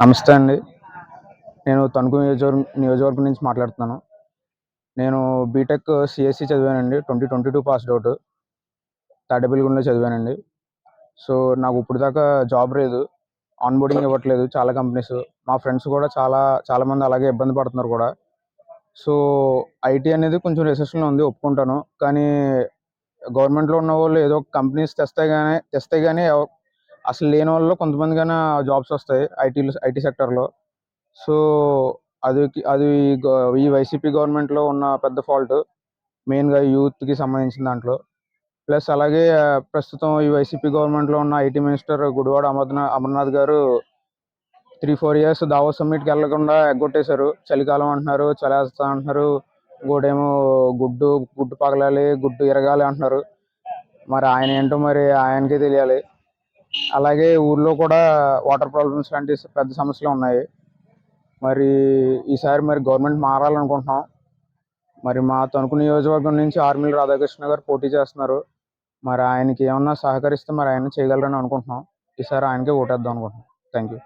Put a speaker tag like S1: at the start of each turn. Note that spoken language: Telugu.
S1: నమస్తే అండి. నేను తణుకు నియోజకవర్గం నియోజకవర్గం నుంచి మాట్లాడుతున్నాను. నేను B Tech CSC చదివానండి. Twenty twenty two passed out తాడేపల్లిగూడలో చదివానండి. సో నాకు ఇప్పుడు దాకా జాబ్ లేదు. ఆన్ బోర్డింగ్ ఇవ్వట్లేదు చాలా కంపెనీస్ మా ఫ్రెండ్స్ కూడా చాలా చాలామంది అలాగే ఇబ్బంది పడుతున్నారు కూడా. సో ఐటీ అనేది కొంచెం రిసెప్షన్లో ఉంది ఒప్పుకుంటాను. కానీ గవర్నమెంట్లో ఉన్న వాళ్ళు ఏదో కంపెనీస్ తెస్తే కానీ తెస్తే కానీ అసలు లేని వాళ్ళు కొంతమందికైనా జాబ్స్ వస్తాయి ఐటీలో ఐటీ సెక్టర్లో సో అది అది ఈ వైసీపీ గవర్నమెంట్లో ఉన్న పెద్ద ఫాల్ట్ మెయిన్గా యూత్కి సంబంధించిన దాంట్లో. ప్లస్ అలాగే ప్రస్తుతం ఈ వైసీపీ గవర్నమెంట్లో ఉన్న ఐటీ మినిస్టర్ గుడివాడ అమర్నాథ్ అమర్నాథ్ గారు త్రీ ఫోర్ ఇయర్స్ దావో సమ్మిట్కి వెళ్ళకుండా ఎగ్గొట్టేశారు. చలికాలం అంటున్నారు చలేస్తా అంటున్నారు. ఇంకోటేమో గుడ్డు గుడ్డు పగలాలి గుడ్డు ఇరగాలి అంటున్నారు. మరి ఆయన ఏంటో మరి ఆయనకే తెలియాలి. అలాగే ఊర్లో కూడా వాటర్ ప్రాబ్లమ్స్ లాంటి పెద్ద సమస్యలు ఉన్నాయి. మరి ఈసారి మరి గవర్నమెంట్ మారాలనుకుంటున్నాం. మరి మా తణుకు నియోజకవర్గం నుంచి ఆర్మీల రాధాకృష్ణ గారు పోటీ చేస్తున్నారు. మరి ఆయనకి ఏమన్నా సహకరిస్తే మరి ఆయన చేయగలరని అనుకుంటున్నాం. ఈసారి ఆయనకే ఓటేద్దాం అనుకుంటున్నాం. Thank you